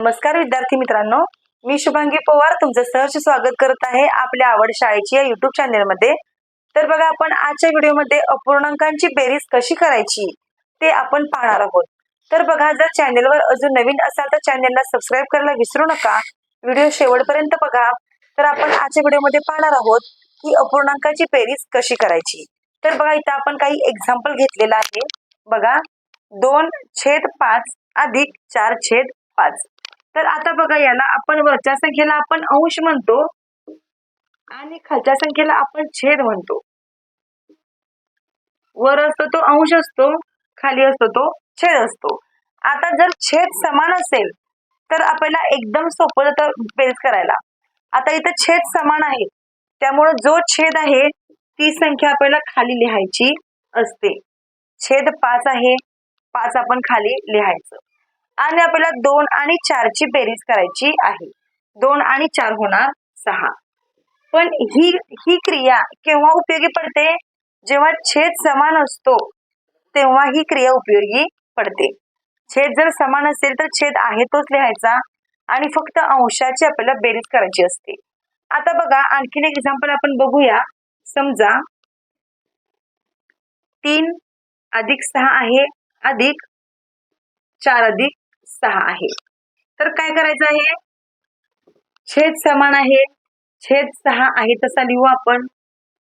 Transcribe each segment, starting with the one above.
नमस्कार विद्यार्थी मित्रांनो. मी शुभांगी पवार तुमचं सहर्ष स्वागत करत आहे आपल्या आवड शाळेची या युट्यूब चॅनेलमध्ये तर बघा आपण आजच्या व्हिडिओमध्ये अपूर्णांकांची बेरीज कशी करायची ते आपण पाहणार आहोत. तर बघा जर चॅनेलवर अजून नवीन असाल तर चॅनेलला सबस्क्राईब करायला विसरू नका. व्हिडिओ शेवटपर्यंत बघा. तर आपण आजच्या व्हिडिओमध्ये पाहणार आहोत की अपूर्णांकाची बेरीज कशी करायची. तर बघा इथं आपण काही एक्झाम्पल घेतलेलं आहे. बघा दोन छेद पाच अधिक चार छेद पाच. तर आता बघा याला आपण वरच्या संख्येला आपण अंश म्हणतो आणि खालच्या संख्येला आपण छेद म्हणतो. वर असतो तो अंश असतो खाली असतो तो छेद असतो. आता जर छेद समान असेल तर आपल्याला एकदम सोपं जातं बेस करायला. आता इथं छेद समान आहे. त्यामुळे जो छेद आहे ती संख्या आपल्याला खाली लिहायची असते. छेद पाच आहे पाच आपण खाली लिहायचं. आणि आपल्याला दोन आणि चारची बेरीज करायची आहे. दोन आणि चार होणार सहा. पण ही ही क्रिया केव्हा उपयोगी पडते? जेव्हा छेद समान असतो तेव्हा ही क्रिया उपयोगी पडते. छेद जर समान असेल तर छेद आहे तोच लिहायचा आणि फक्त अंशाची आपल्याला बेरीज करायची असते. आता बघा आणखीन एक एक्झाम्पल आपण बघूया. समजा तीन अधिक सहा आहे अधिक चार अधिक सहा आहे. तर काय करायचं आहे? छेद समान आहे. छेद सहा आहे तसा लिहू आपण.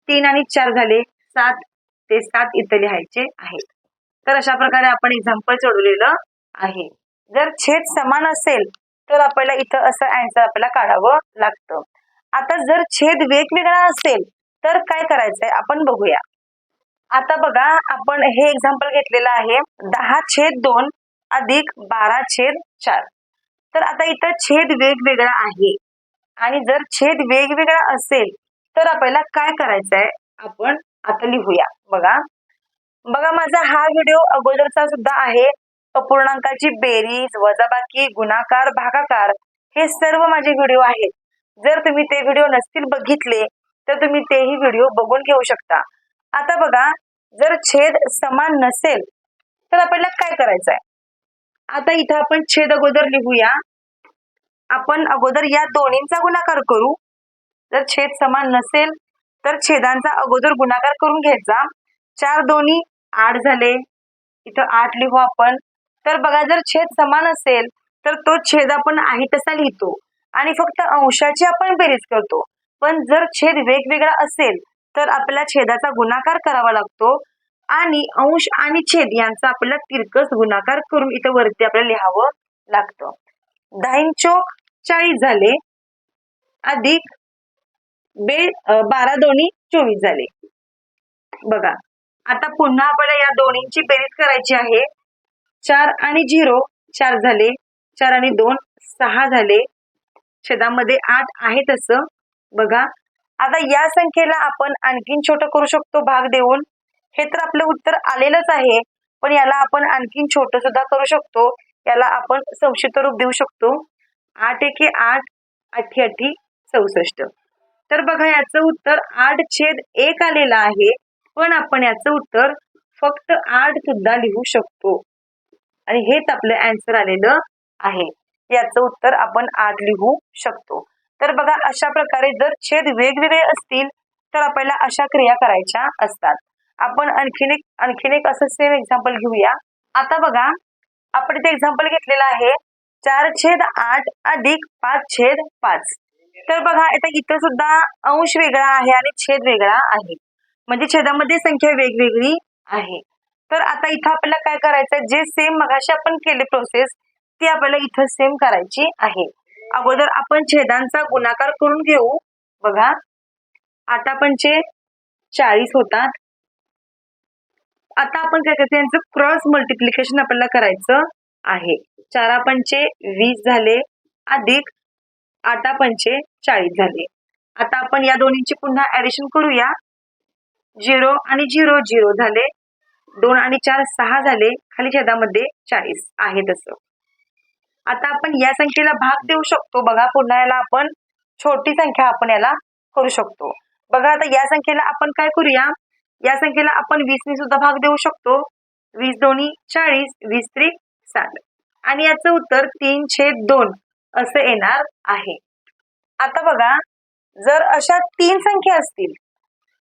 तीन आणि चार झाले. सात ते सात इथं लिहायचे आहेत तर अशा प्रकारे आपण एक्झाम्पल सोडवलेलं आहे. जर छेद समान असेल तर आपल्याला इथं असं अँसर आपल्याला काढावं लागतं. आता जर छेद वेगवेगळा असेल तर काय करायचंय? आपण बघूया. आता बघा आपण हे एक्झाम्पल घेतलेलं आहे. दहा छेद दोन अधिक बारा छेद चार. तर आता इथं छेद वेगवेगळा आहे. आणि जर छेद वेगवेगळा असेल तर आपल्याला काय करायचं आहे आपण आता लिहूया. बघा. बघा माझा हा व्हिडिओ अगोदरचा सुद्धा आहे. अपूर्णांकाची बेरीज वजाबाकी गुणाकार भागाकार हे सर्व माझे व्हिडिओ आहेत. जर तुम्ही ते व्हिडिओ नसतील बघितले तर तुम्ही तेही व्हिडिओ बघून घेऊ शकता. आता बघा जर छेद समान नसेल तर आपल्याला काय करायचं आहे आता इथं आपण छेद अगोदर लिहूया. आपण अगोदर या दोन्हींचा गुणाकार करू. जर छेद समान नसेल तर छेदांचा अगोदर गुणाकार करून घ्यायचा. चार दोन्ही आठ झाले. इथं आठ लिहू आपण. तर बघा जर छेद समान असेल तर तो छेद आपण आहे तसा लिहितो. आणि फक्त अंशाची आपण बेरीज करतो. पण जर छेद वेगवेगळा असेल तर आपल्याला छेदाचा गुणाकार करावा लागतो. आणि अंश आणि छेद यांचा आपल्याला तिरकस गुणाकार करून इथं वरती आपल्याला लिहावं लागतं. दहा चौक चाळीस झाले अधिक बे बारा दोन्ही चोवीस झाले. बघा आता पुन्हा आपल्याला या दोन्हींची बेरीज करायची आहे. चार आणि झिरो चार झाले. चार आणि दोन सहा झाले. छेदामध्ये आठ आहे तसं. बघा आता या संख्येला आपण आणखीन छोटं करू शकतो भाग देऊन. हे तर आपलं उत्तर आलेलंच आहे. पण याला आपण आणखीन छोट सुद्धा करू शकतो. याला आपण संक्षिप्त रूप देऊ शकतो. आठ एके आठ अठ्ठी अठ्ठी चौसष्ट. तर बघा याचं उत्तर आठ छेद एक आलेलं आहे. पण आपण याचं उत्तर फक्त आठ सुद्धा लिहू शकतो. आणि हेच आपलं अँसर आलेलं आहे. याचं उत्तर आपण आठ लिहू शकतो. तर बघा अशा प्रकारे जर छेद वेगवेगळे असतील तर आपल्याला अशा क्रिया करायच्या असतात. आपण आणखीन एक आणखीन एक असं सेम एक्झाम्पल घेऊया. आता बघा आपण इथे एक्झाम्पल घेतलेलं आहे. चार छेद आठ अधिक पाच छेद पाच. तर बघा आता इथं सुद्धा अंश वेगळा आहे आणि छेद वेगळा आहे. म्हणजे छेदामध्ये संख्या वेगवेगळी आहे. तर आता इथं आपल्याला काय करायचं जे सेम मगाशी आपण केले प्रोसेस ती आपल्याला इथं सेम करायची आहे. अगोदर आपण छेदांचा गुणाकार करून घेऊ. बघा आता पण पंचे चाळीस होतात आता आपण काय करायचं यांचं क्रॉस मल्टिप्लिकेशन आपल्याला करायचं आहे. चारा पंचे वीस झाले अधिक आठा पंचे चाळीस झाले. आता आपण या दोन्हीची पुन्हा ऍडिशन करूया. झिरो आणि झिरो झिरो झाले. दोन आणि चार सहा झाले. खाली छेदामध्ये चाळीस आहे तसं. आता आपण या संख्येला भाग देऊ शकतो. बघा पुन्हा याला आपण छोटी संख्या आपण याला करू शकतो. बघा आता या संख्येला आपण काय करूया? या संख्येला आपण वीसने सुद्धा भाग देऊ शकतो. वीस दोन्ही चाळीस वीस त्रिक साठ. आणि याचं उत्तर तीन छेद दोन असं येणार आहे. आता बघा जर अशा तीन संख्या असतील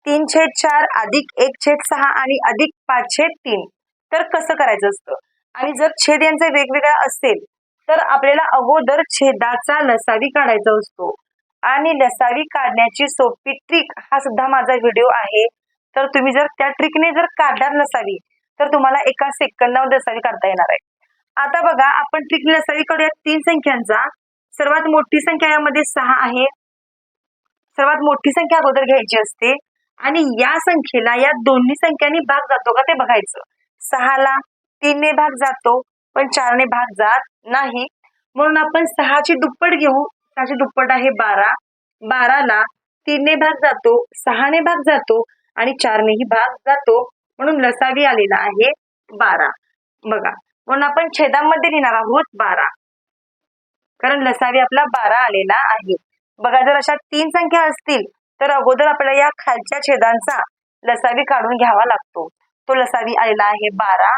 तीन छेद चार अधिक एक छेद सहा आणि अधिक पाच छेद तीन तर कसं करायचं असतं? आणि जर छेद यांचा वेगवेगळा असेल तर आपल्याला अगोदर छेदाचा लसावी काढायचा असतो. आणि लसावी काढण्याची सोपी ट्रिक हा सुद्धा माझा व्हिडिओ आहे. तर तुम्ही जर त्या ट्रिकने जर काढणार नसावी तर तुम्हाला एका सेकंदामध्ये नसावी काढता येणार आहे. आता बघा आपण ट्रिकने नसावी करूया तीन संख्यांचा. सर्वात मोठी संख्या यामध्ये सहा आहे. सर्वात मोठी संख्या अगोदर घ्यायची असते. आणि या संख्येला या दोन्ही संख्यांनी भाग जातो का ते बघायचं. सहाला तीनने भाग जातो पण चारने भाग जात नाही. म्हणून आपण सहाची दुप्पट घेऊ. सहाची दुप्पट आहे बारा. बाराला तीनने भाग जातो सहाने भाग जातो आणि चारनेही भाग जातो म्हणून लसावी आलेला आहे बारा. बघा म्हणून आपण छेदामध्ये लिहिणार आहोत बारा. कारण लसावी आपला बारा आलेला आहे. बघा जर अशा तीन संख्या असतील तर अगोदर आपल्याला या खालच्या छेदांचा लसावी काढून घ्यावा लागतो. तो लसावी आलेला आहे बारा.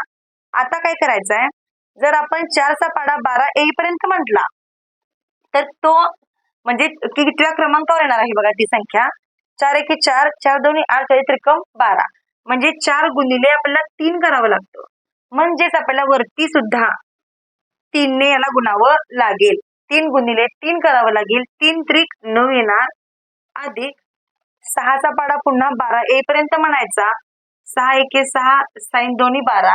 आता काय करायचं आहे जर आपण चारचा पाडा बारा येईपर्यंत म्हटला तर तो म्हणजे कितव्या क्रमांकावर येणार आहे बघा ती संख्या? चार एके चार चार दोन्ही आठ तरी त्रिकम बारा. म्हणजे चार गुणिले आपल्याला तीन करावं लागतं. म्हणजेच आपल्याला वरती सुद्धा तीनने याला गुणावं लागेल. तीन गुणिले तीन करावं लागेल. तीन त्रिक नऊ येणार. अधिक सहाचा पाडा पुन्हा बारा. येईपर्यंत म्हणायचा. सहा एके सहा साईन दोन्ही बारा.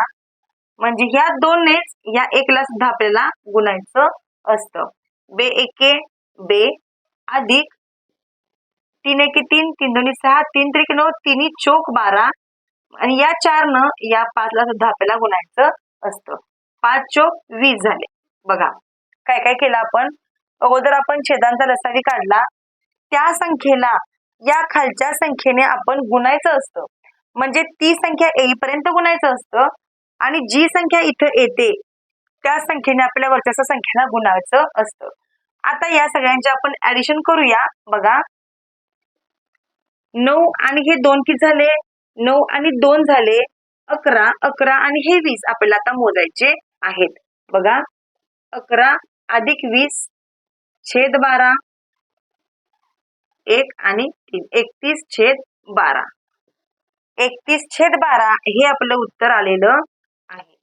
म्हणजे ह्या दोननेच या एकला सुद्धा आपल्याला गुणायचं असतं. बे एके बे अधिक तीन एकी तीन तीन दोन्ही सहा तीन त्रिक नऊ तिन्ही चोक बारा. आणि या चार न या पाचला सुद्धा आपल्याला गुणायचं असतं. पाच चोक वीस झाले. बघा काय काय केलं आपण? अगोदर आपण छेदांचा लसावी काढला. त्या संख्येला या खालच्या संख्येने आपण गुणायचं असतं. म्हणजे ती संख्या येईपर्यंत गुणायचं असतं. आणि जी संख्या इथं येते त्या संख्येने आपल्याला वरच्या संख्येला गुणायचं असतं. आता या सगळ्यांचे आपण ऍडिशन करूया. बघा नऊ आणि हे दोन किती झाले? नऊ आणि दोन झाले अकरा. अकरा आणि हे वीस आपल्याला आता मोजायचे आहेत. बघा. अकरा अधिक वीस छेद बारा. एक आणि तीन. एकतीस छेद बारा. एकतीस छेद बारा हे आपलं उत्तर आलेलं आहे.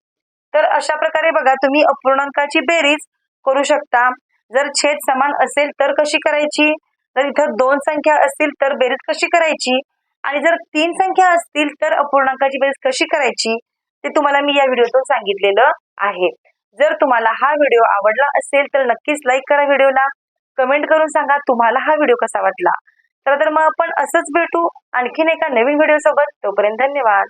तर अशा प्रकारे बघा तुम्ही अपूर्णांकाची बेरीज करू शकता. जर छेद समान असेल तर कशी करायची? जर इथं दोन संख्या असतील तर बेरीज कशी करायची? आणि जर तीन संख्या असतील तर अपूर्णांकाची बेरीज कशी करायची? ते तुम्हाला मी या व्हिडिओतून सांगितलेलं आहे. जर तुम्हाला हा व्हिडिओ आवडला असेल तर नक्कीच लाईक करा व्हिडिओला. कमेंट करून सांगा तुम्हाला हा व्हिडिओ कसा वाटला. तर तर मग आपण असंच भेटू आणखीन एका नवीन व्हिडिओ सोबत तोपर्यंत धन्यवाद.